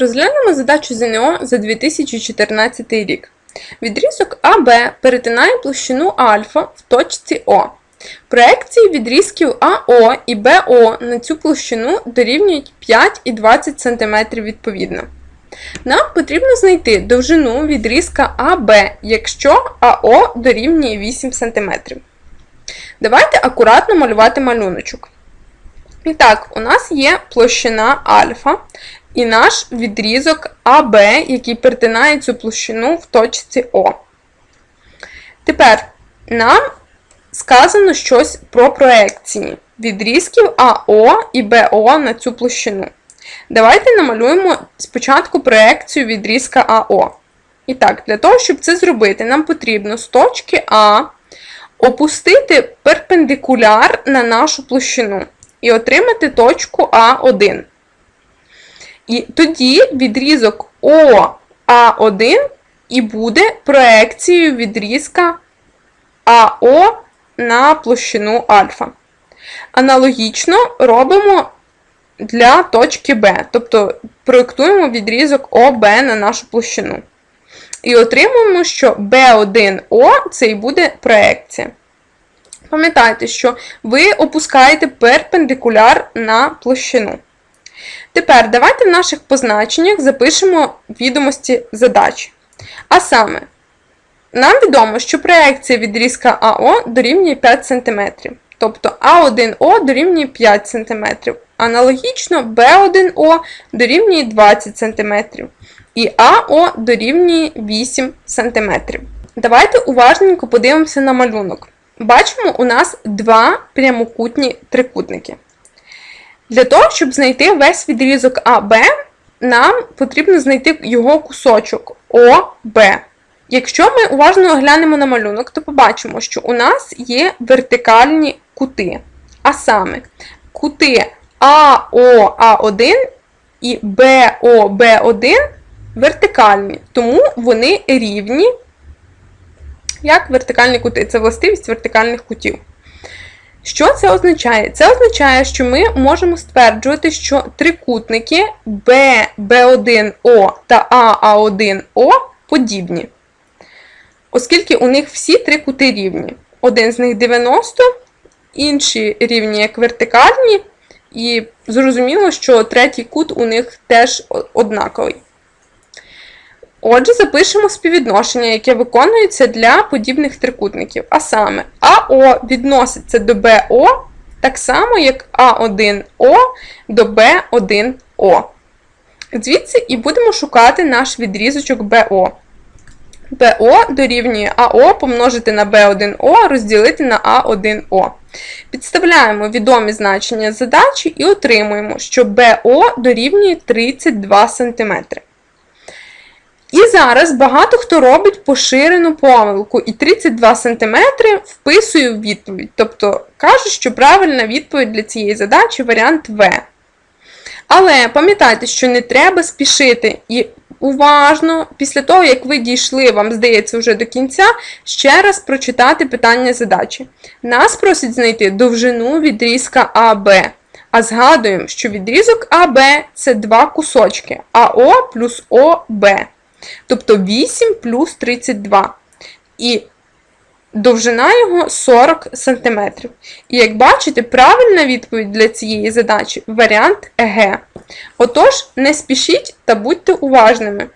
Розглянемо задачу ЗНО за 2014 рік. Відрізок АБ перетинає площину альфа в точці О. Проекції відрізків АО і БО на цю площину дорівнюють 5 і 20 см відповідно. Нам потрібно знайти довжину відрізка АБ, якщо АО дорівнює 8 см. Давайте акуратно малювати малюночок. І так, у нас є площина альфа і наш відрізок АБ, який перетинає цю площину в точці О. Тепер нам сказано щось про проекції відрізків АО і БО на цю площину. Давайте намалюємо спочатку проекцію відрізка АО. І так, для того, щоб це зробити, нам потрібно з точки А опустити перпендикуляр на нашу площину і отримати точку А1. І тоді відрізок ОА1 і буде проекцією відрізка АО на площину альфа. Аналогічно робимо для точки Б, тобто проєктуємо відрізок ОБ на нашу площину. І отримуємо, що B1O це і буде проекція. Пам'ятайте, що ви опускаєте перпендикуляр на площину. Тепер давайте в наших позначеннях запишемо відомості задачі. А саме, нам відомо, що проекція відрізка АО дорівнює 5 см. Тобто А1О дорівнює 5 см. Аналогічно Б1О дорівнює 20 см. І АО дорівнює 8 см. Давайте уважненько подивимося на малюнок. Бачимо, у нас два прямокутні трикутники. Для того, щоб знайти весь відрізок АБ, нам потрібно знайти його кусочок ОБ. Якщо ми уважно оглянемо на малюнок, то побачимо, що у нас є вертикальні кути. А саме, кути АОА1 і БОБ1 вертикальні, тому вони рівні, як вертикальні кути. Це властивість вертикальних кутів. Що це означає? Це означає, що ми можемо стверджувати, що трикутники B, B1O та AA1O подібні. Оскільки у них всі три кути рівні. Один з них 90, інші рівні як вертикальні, і зрозуміло, що третій кут у них теж однаковий. Отже, запишемо співвідношення, яке виконується для подібних трикутників. А саме, АО відноситься до БО так само, як А1О до Б1О. Звідси і будемо шукати наш відрізочок БО. БО дорівнює АО помножити на Б1О розділити на А1О. Підставляємо відомі значення задачі і отримуємо, що БО дорівнює 32 см. Зараз багато хто робить поширену помилку, і 32 см вписує в відповідь. Тобто кажуть, що правильна відповідь для цієї задачі варіант В. Але пам'ятайте, що не треба спішити і уважно, після того, як ви дійшли, вам здається, вже до кінця, ще раз прочитати питання задачі. Нас просять знайти довжину відрізка АБ. А згадуємо, що відрізок АБ це два кусочки АО плюс ОБ. Тобто 8 плюс 32. І довжина його 40 см. І як бачите, правильна відповідь для цієї задачі варіант Г. Отож, не спішіть та будьте уважними.